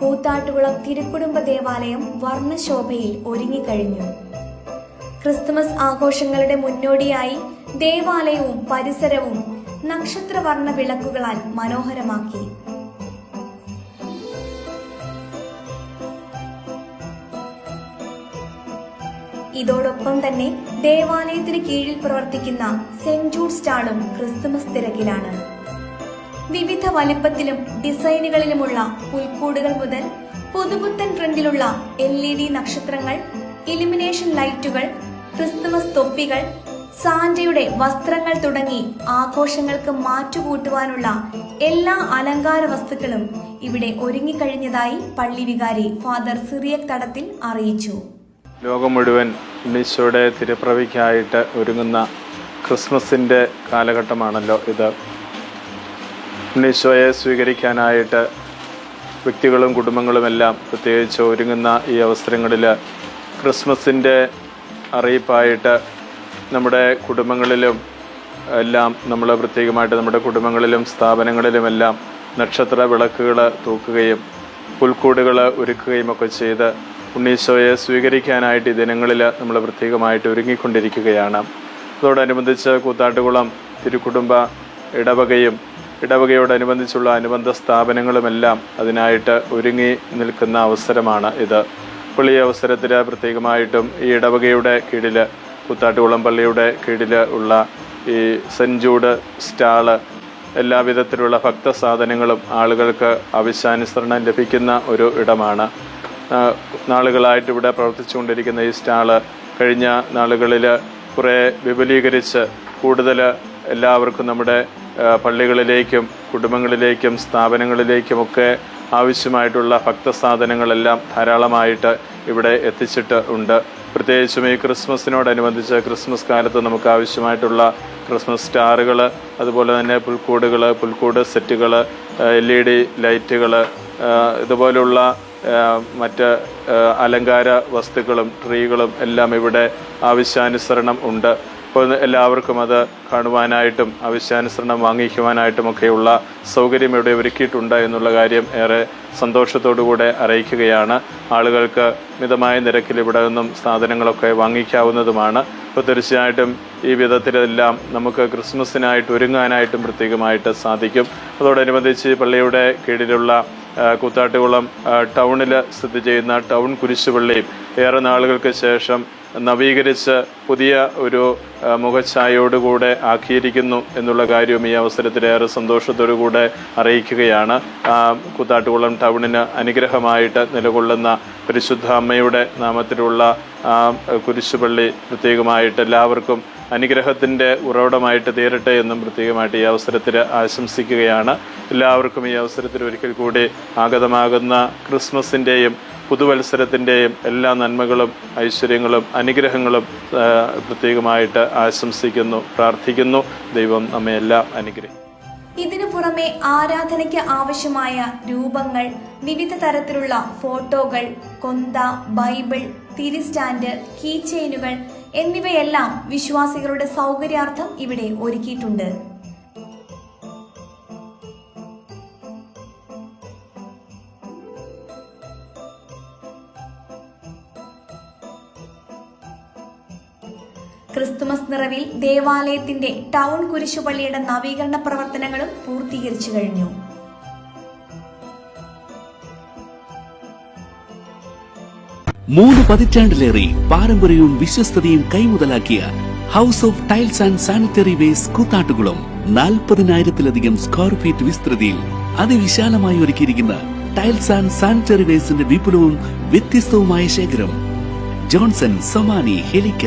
കൂത്താട്ടുകുളം തിരുക്കുടുംബ ദേവാലയം വർണശോഭയിൽ ഒരുങ്ങിക്കഴിഞ്ഞു. ക്രിസ്തുമസ് ആഘോഷങ്ങളുടെ മുന്നോടിയായി ദേവാലയവും പരിസരവും നക്ഷത്രവർണ വിളക്കുകളാൽ മനോഹരമാക്കി. ഇതോടൊപ്പം തന്നെ ദേവാലയത്തിന് കീഴിൽ പ്രവർത്തിക്കുന്ന സെന്റ് ജൂഡ് സ്റ്റാളും ക്രിസ്തുമസ് തിരക്കിലാണ്. വിവിധ വലിപ്പത്തിലും ഡിസൈനുകളിലുമുള്ള പുൽക്കൂടുകൾ മുതൽ പുതുപുത്തൻ ട്രെൻഡിലുള്ള എൽ ഇ ഡി നക്ഷത്രങ്ങൾ ഇലിമിനേഷൻ ലൈറ്റുകൾ ക്രിസ്തുമസ് തൊപ്പികൾ സാന്റയുടെ വസ്ത്രങ്ങൾ തുടങ്ങി ആഘോഷങ്ങൾക്ക് മാറ്റുകൂട്ടുവാനുള്ള എല്ലാ അലങ്കാര വസ്തുക്കളും ഇവിടെ ഒരുങ്ങിക്കഴിഞ്ഞതായി പള്ളി വികാരി ഫാദർ സിറിയക് തടത്തിൽ അറിയിച്ചു. ലോകം മുഴുവൻ മിശോയുടെ തിരുപ്രവിക്കായിട്ട് ഒരുങ്ങുന്ന ക്രിസ്മസിന്റെ കാലഘട്ടമാണല്ലോ ഇത്. ഉണ്ണീശോയെ സ്വീകരിക്കാനായിട്ട് വ്യക്തികളും കുടുംബങ്ങളുമെല്ലാം പ്രത്യേകിച്ച് ഒരുങ്ങുന്ന ഈ അവസരങ്ങളിൽ ക്രിസ്മസിന്റെ അറിയിപ്പായിട്ട് നമ്മുടെ കുടുംബങ്ങളിലും എല്ലാം നമ്മൾ പ്രത്യേകമായിട്ട് നമ്മുടെ കുടുംബങ്ങളിലും സ്ഥാപനങ്ങളിലുമെല്ലാം നക്ഷത്ര വിളക്കുകൾ തൂക്കുകയും പുൽക്കൂടുകൾ ഒരുക്കുകയും ഒക്കെ ചെയ്ത് ഉണ്ണീശോയെ സ്വീകരിക്കാനായിട്ട് ഈ ദിനങ്ങളിൽ നമ്മൾ പ്രത്യേകമായിട്ട് ഒരുങ്ങിക്കൊണ്ടിരിക്കുകയാണ്. അതോടനുബന്ധിച്ച് കൂത്താട്ടുകുളം തിരുക്കുടുംബ ഇടവകയും ഇടവകയോടനുബന്ധിച്ചുള്ള അനുബന്ധ സ്ഥാപനങ്ങളുമെല്ലാം അതിനായിട്ട് ഒരുങ്ങി നിൽക്കുന്ന അവസരമാണ് ഇത്. അപ്പോൾ ഈ അവസരത്തിൽ പ്രത്യേകമായിട്ടും ഈ ഇടവകയുടെ കീഴിൽ കുത്താട്ടുകുളം പള്ളിയുടെ കീഴിൽ ഉള്ള ഈ സെഞ്ചൂട് സ്റ്റാൾ എല്ലാവിധത്തിലുള്ള ഭക്തസാധനങ്ങളും ആളുകൾക്ക് ആവശ്യാനുസരണം ലഭിക്കുന്ന ഒരു ഇടമാണ്. നാളുകളായിട്ട് ഇവിടെ പ്രവർത്തിച്ചുകൊണ്ടിരിക്കുന്ന ഈ സ്റ്റാൾ കഴിഞ്ഞ നാളുകളിൽ കുറേ വിപുലീകരിച്ച് കൂടുതൽ എല്ലാവർക്കും നമ്മുടെ പള്ളികളിലേക്കും കുടുംബങ്ങളിലേക്കും സ്ഥാപനങ്ങളിലേക്കുമൊക്കെ ആവശ്യമായിട്ടുള്ള ഭക്തസാധനങ്ങളെല്ലാം ധാരാളമായിട്ട് ഇവിടെ എത്തിച്ചിട്ട് ഉണ്ട്. പ്രത്യേകിച്ചും ഈ ക്രിസ്മസിനോടനുബന്ധിച്ച് ക്രിസ്മസ് കാലത്ത് നമുക്ക് ആവശ്യമായിട്ടുള്ള ക്രിസ്മസ് സ്റ്റാറുകൾ അതുപോലെ തന്നെ പുൽക്കൂടുകൾ പുൽക്കൂട് സെറ്റുകൾ എൽ ഇ ഡി ലൈറ്റുകൾ ഇതുപോലുള്ള മറ്റ് അലങ്കാര വസ്തുക്കളും ട്രീകളും എല്ലാം ഇവിടെ ആവശ്യാനുസരണം ഉണ്ട്. അപ്പോൾ എല്ലാവർക്കും അത് കാണുവാനായിട്ടും ആവശ്യാനുസരണം വാങ്ങിക്കുവാനായിട്ടുമൊക്കെയുള്ള സൗകര്യം ഇവിടെ ഒരുക്കിയിട്ടുണ്ട് എന്നുള്ള കാര്യം ഏറെ സന്തോഷത്തോടുകൂടെ അറിയിക്കുകയാണ്. ആളുകൾക്ക് മിതമായ നിരക്കിൽ ഇവിടെ നിന്നും സാധനങ്ങളൊക്കെ വാങ്ങിക്കാവുന്നതുമാണ്. അപ്പോൾ തീർച്ചയായിട്ടും ഈ വിധത്തിലെല്ലാം നമുക്ക് ക്രിസ്മസിനായിട്ട് ഒരുങ്ങാനായിട്ടും പ്രത്യേകമായിട്ട് സാധിക്കും. അതോടനുബന്ധിച്ച് പള്ളിയുടെ കീഴിലുള്ള കൂത്താട്ടുകുളം ടൗണിൽ സ്ഥിതി ചെയ്യുന്ന ടൗൺ കുരിശുപള്ളിയും ഏറെ നാളുകൾക്ക് ശേഷം നവീകരിച്ച് പുതിയ ഒരു മുഖഛായയോടുകൂടെ ആക്കിയിരിക്കുന്നു എന്നുള്ള കാര്യവും ഈ അവസരത്തിൽ ഏറെ സന്തോഷത്തോടുകൂടെ അറിയിക്കുകയാണ്. കൂത്താട്ടുകുളം ടൗണിന് അനുഗ്രഹമായിട്ട് നിലകൊള്ളുന്ന പരിശുദ്ധ അമ്മയുടെ നാമത്തിലുള്ള കുരിശുപള്ളി പ്രത്യേകമായിട്ട് എല്ലാവർക്കും അനുഗ്രഹത്തിന്റെ ഉറവിടമായിട്ട് തീരട്ടെ എന്നും പ്രത്യേകമായിട്ട് ഈ അവസരത്തിൽ ആശംസിക്കുകയാണ്. എല്ലാവർക്കും ഈ അവസരത്തിൽ ഒരിക്കൽ കൂടി ആഗതമാകുന്ന ക്രിസ്മസിന്റെയും പുതുവത്സരത്തിന്റെയും എല്ലാ നന്മകളും ഐശ്വര്യങ്ങളും അനുഗ്രഹങ്ങളും പ്രത്യേകമായിട്ട് ആശംസിക്കുന്നു പ്രാർത്ഥിക്കുന്നു. ദൈവം നമ്മെ എല്ലാം അനുഗ്രഹിക്കും ഇതിനു പുറമെ ആരാധനയ്ക്ക് ആവശ്യമായ രൂപങ്ങൾ വിവിധ തരത്തിലുള്ള ഫോട്ടോകൾ കൊന്ത ബൈബിൾ തിരിസ്റ്റാൻഡ് കീ ചെയിനുകൾ എന്നിവയെല്ലാം വിശ്വാസികളുടെ സൗകര്യാർത്ഥം ഇവിടെ ഒരുക്കിയിട്ടുണ്ട്. ക്രിസ്തുമസ് നിറവിൽ ദേവാലയത്തിന്റെ ടൗൺ കുരിശുപള്ളിയുടെ നവീകരണ പ്രവർത്തനങ്ങളും പൂർത്തീകരിച്ചു കഴിഞ്ഞു. മൂന്ന് പതിറ്റാണ്ടിലേറെ പാരമ്പര്യവും വിശ്വസ്തതയും കൈമുതലാക്കിയ house of tiles and sanitary waste Koothattukulam നാൽപ്പതിനായിരത്തിലധികം square feet വിസ്തൃതിയിൽ അതിവിശാലമായി ഒരുക്കിയിരിക്കുന്ന ടൈൽസ് ആൻഡ് സാനിറ്ററി വേസ്റ്റിന്റെ വിപുലവും വ്യത്യസ്തവുമായ ശേഖരം. ജോൺസൺ സൊമാനി ഹെലിക്ക